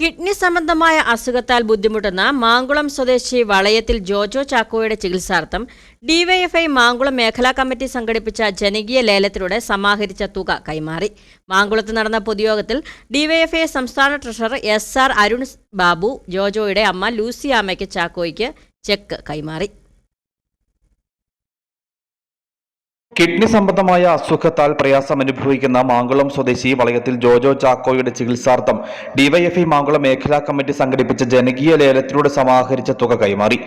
Kidney സംബന്ധമായ അസുഖത്താൽ ബുദ്ധിമുട്ടുന്ന മാങ്കുളം സ്വദേശി വളയത്തിൽ ജോജോ ചാക്കോയുടെ ചികിത്സാർത്ഥം ഡിവൈഎഫ്ഐ മാങ്കുളം മേഖലാ കമ്മിറ്റി സംഘടിപ്പിച്ച ജനകീയ ലേലത്തിലൂടെ സമാഹരിച്ച തുക കൈമാറി. മാങ്കുളത്ത് നടന്ന പൊതുയോഗത്തിൽ ഡിവൈഎഫ്ഐ സംസ്ഥാന treasurer S R Arun Babu ജോജോയുടെ അമ്മ ലൂസിയാമ്മയ്ക്ക് ചാക്കോയ്ക്ക് ചെക്ക് കൈമാറി. കിഡ്നി സംബന്ധമായ അസുഖത്താൽ പ്രയാസം അനുഭവിക്കുന്ന മാങ്കുളം സ്വദേശി വളയത്തിൽ ജോജോ ചാക്കോയുടെ ചികിത്സാർത്ഥം ഡിവൈഎഫ്ഐ മാങ്കുളം മേഖലാ കമ്മിറ്റി സംഘടിപ്പിച്ച ജനകീയ ലേലത്തിലൂടെ സമാഹരിച്ച തുക കൈമാറി.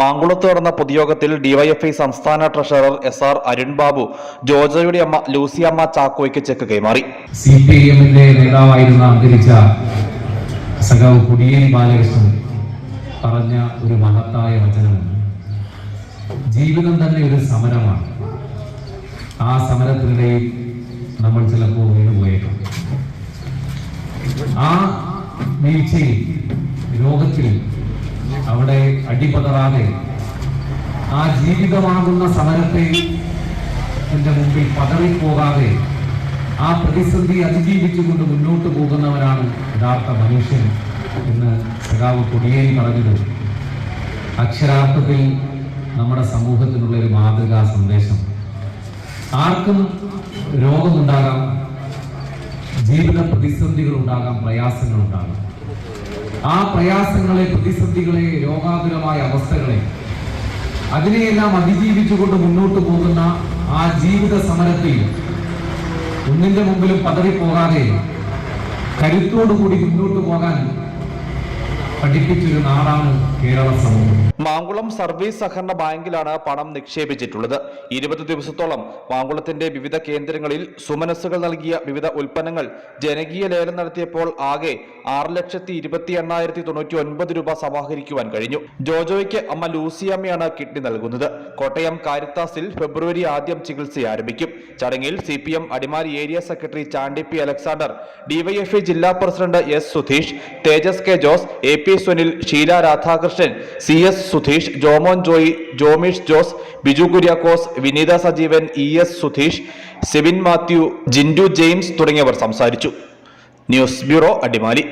മാങ്കുളത്ത് നടന്ന പൊതുയോഗത്തിൽ ഡിവൈഎഫ്ഐ സംസ്ഥാന treasurer S R Arun Babu ജോജോയുടെ അമ്മ ലൂസിയമ്മ ചാക്കോയ്ക്ക് ചെക്ക് കൈമാറി. ഒരു മഹത്തായ വചനമാണ്. ജീവിതം തന്നെ ഒരു സമരമാണ്. ആ സമരത്തിനിടയിൽ നമ്മൾ ചിലപ്പോൾ വീണുപോയേക്കാം. ആ വീഴ്ചയിൽ രോഗത്തിൽ അവിടെ അടിപതറാതെ ആ ജീവിതമാകുന്ന സമരത്തെ എന്റെ മുമ്പിൽ പതറിപ്പോകാതെ ആ പ്രതിസന്ധി അതിജീവിച്ചുകൊണ്ട് മുന്നോട്ട് പോകുന്നവരാണ് യഥാർത്ഥ മനുഷ്യൻ എന്ന് സഖാവ് കൊടിയേരി പറഞ്ഞത്. അക്ഷരാർത്ഥത്തിൽ നമ്മുടെ സമൂഹത്തിനുള്ള ഒരു മാതൃകാ സന്ദേശം. ആർക്കും രോഗമുണ്ടാകാം ജീവിത പ്രതിസന്ധികൾ ഉണ്ടാകാം പ്രയാസങ്ങൾ ഉണ്ടാകാം ആ പ്രയാസങ്ങളെ പ്രതിസന്ധികളെ രോഗാതുരമായ അവസ്ഥകളെ അതിനെയെല്ലാം അതിജീവിച്ചുകൊണ്ട് മുന്നോട്ട് പോകുന്ന ആ ജീവിത സമരത്തിൽ ഒന്നിന്റെ മുമ്പിലും പതറിപ്പോകാതെ കരുത്തോടുകൂടി മുന്നോട്ട് പോകാൻ പഠിപ്പിച്ചൊരു നാടാണ് കേരള സമൂഹം. മാങ്കുളം സർവീസ് സഹകരണ ബാങ്കിലാണ് പണം നിക്ഷേപിച്ചിട്ടുള്ളത്. ഇരുപത് ദിവസത്തോളം മാങ്കുളത്തിന്റെ വിവിധ കേന്ദ്രങ്ങളിൽ സുമനസ്സുകൾ നൽകിയ വിവിധ ഉൽപ്പന്നങ്ങൾ ജനകീയ ലേലം നടത്തിയപ്പോൾ ആകെ ആറ് ലക്ഷത്തി ഇരുപത്തി എണ്ണായിരത്തി തൊണ്ണൂറ്റി ഒൻപത് രൂപ സമാഹരിക്കുവാൻ കഴിഞ്ഞു. ജോജോയ്ക്ക് അമ്മ ലൂസിയമ്മയാണ് കിഡ്നി നൽകുന്നത്. കോട്ടയം കാരിത്താസിൽ ഫെബ്രുവരി ആദ്യം ചികിത്സ ആരംഭിക്കും. ചടങ്ങിൽ C P M Adimali area secretary Chandy P Alexander DYFI ജില്ലാ president S Sudheesh Thejas K Jose A P Sunil Sheela Radhakrishnan C S Sudheesh Jomon Joy Jomish Jose Biju Kuriakose Vineetha Sajeevan E S Sudheesh Sevin Mathew Jindu James തുടങ്ങിയവർ സംസാരിച്ചു. News bureau Adimali.